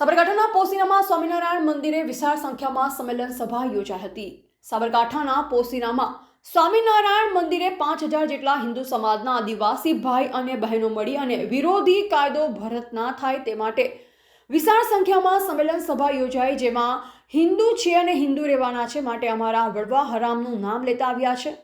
સાબરકાંઠાના પોસીનામાં સ્વામિનારાયણ મંદિરે વિશાળ સંખ્યામાં સંમેલન સભા યોજાઈ હતી. સાબરકાંઠાના પોસીનામાં સ્વામિનારાયણ મંદિરે પાંચ હજાર જેટલા હિન્દુ સમાજના આદિવાસી ભાઈ અને બહેનો મળી અને વિરોધી કાયદો ભરત ના થાય તે માટે વિશાળ સંખ્યામાં સંમેલન સભા યોજાઈ જેમાં હિન્દુ છે અને હિન્દુ રહેવાના છે માટે અમારા વડવા હરામનું નામ લેતા આવ્યા છે.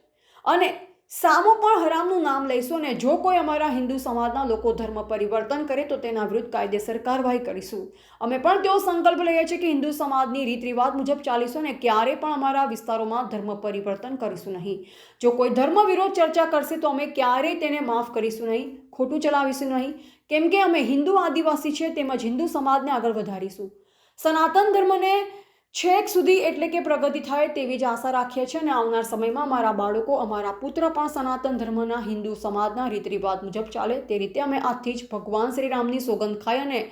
અને સામો પણ હરામનું નામ લઈશું અને જો કોઈ અમારા હિન્દુ સમાજના લોકો ધર્મ પરિવર્તન કરે તો તેના વિરુદ્ધ કાયદેસર કાર્યવાહી કરીશું. અમે પણ તેઓ સંકલ્પ લઈએ છીએ કે હિન્દુ સમાજની રીત રિવાજ મુજબ ચાલીશું અને ક્યારે પણ અમારા વિસ્તારોમાં ધર્મ પરિવર્તન કરીશું નહીં. જો કોઈ ધર્મ વિરોધ ચર્ચા કરશે તો અમે ક્યારેય તેને માફ કરીશું નહીં, ખોટું ચલાવીશું નહીં. કેમ કે અમે હિન્દુ આદિવાસી છે તેમજ હિન્દુ સમાજને આગળ વધારીશું. સનાતન ધર્મને છેક સુધી એટલે કે પ્રગતિ થાય તેવી જ આશા રાખીએ છીએ અને આવનાર સમયમાં અમારા બાળકો, અમારા પુત્ર પણ સનાતન ધર્મના હિન્દુ સમાજના રીત રિવાજ મુજબ ચાલે તે રીતે અમે આજથી જ ભગવાન શ્રી રામની સોગંદ ખાઈ અને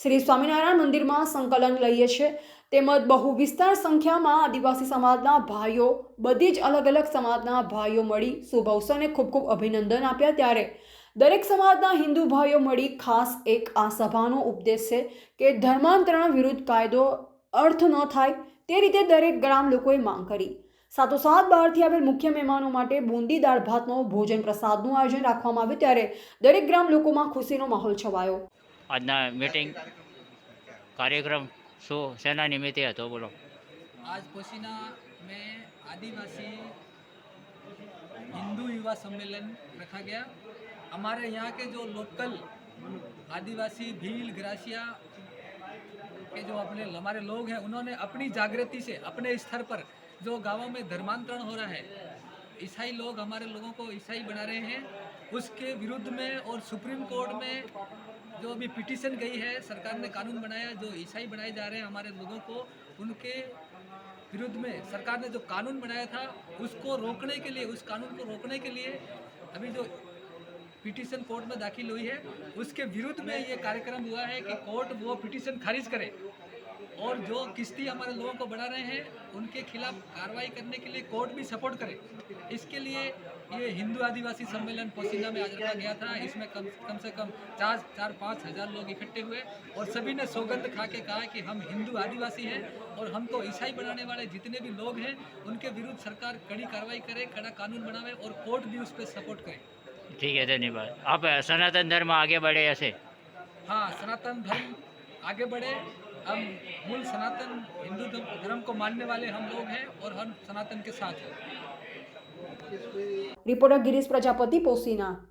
શ્રી સ્વામિનારાયણ મંદિરમાં સંકલન લઈએ છીએ. તેમજ બહુ વિસ્તાર સંખ્યામાં આદિવાસી સમાજના ભાઈઓ, બધી જ અલગ અલગ સમાજના ભાઈઓ મળી શુભ અવસરને ખૂબ ખૂબ અભિનંદન આપ્યા. ત્યારે દરેક સમાજના હિન્દુ ભાઈઓ મળી ખાસ એક આ સભાનો ઉપદેશ છે કે ધર્માંતરણ વિરુદ્ધ કાયદો અર્થ ન થાય તે રીતે દરેક ગ્રામ લોકોએ માંગ કરી સાથોસાથ બહારથી આવેલ મુખ્ય મહેમાનો માટે બુંદી દાળ ભાતનો ભોજન પ્રસાદનું આયોજન રાખવામાં આવ્યું ત્યારે દરેક ગ્રામ લોકોમાં ખુશીનો માહોલ છવાયો આજના મીટિંગ કાર્યક્રમ શું શેના નિમિત્તે હતો બોલો आज पोसीना में आदिवासी हिंदू युवा सम्मेलन रखा गया हमारे यहाँ के जो लोकल आदिवासी भील ग्रासिया के जो अपने, हमारे लोग हैं, उन्होंने अपनी जागृति से, अपने स्तर पर जो गाँवों में धर्मांतरण हो रहा है, ईसाई लोग हमारे लोगों को ईसाई बना रहे हैं। उसके विरुद्ध में और सुप्रीम कोर्ट में जो अभी पिटीशन गई है, सरकार ने कानून बनाया, जो ईसाई बनाए जा रहे हैं हमारे लोगों को, उनके विरुद्ध में सरकार ने जो कानून बनाया था, उसको रोकने के लिए, उस कानून को रोकने के लिए अभी जो पिटीशन कोर्ट में दाखिल हुई है। उसके विरुद्ध में ये कार्यक्रम हुआ है कि कोर्ट वो पिटीशन खारिज करे। और जो किश्ती हमारे लोगों को बढ़ा रहे हैं, उनके खिलाफ कार्रवाई करने के लिए कोर्ट भी सपोर्ट करे। इसके लिए ये हिंदू आदिवासी सम्मेलन पोसीना में आज रखा गया था। इसमें कम कम से कम चार चार, पाँच हज़ार लोग इकट्ठे हुए और सभी ने सौगंध खा के कहा कि हम हिंदू आदिवासी हैं और हमको ईसाई बनाने वाले जितने भी लोग हैं, उनके विरुद्ध सरकार कड़ी कार्रवाई करे, कड़ा कानून बनावे और कोर्ट भी उस पर सपोर्ट करे। ठीक है धन्यवाद। आप सनातन धर्म आगे बढ़े ऐसे? हाँ सनातन धर्म आगे बढ़े। हम मूल सनातन हिंदू धर्म को मानने वाले हम लोग हैं और हम सनातन के साथ हैं। रिपोर्टर गिरीश प्रजापति पोसीना।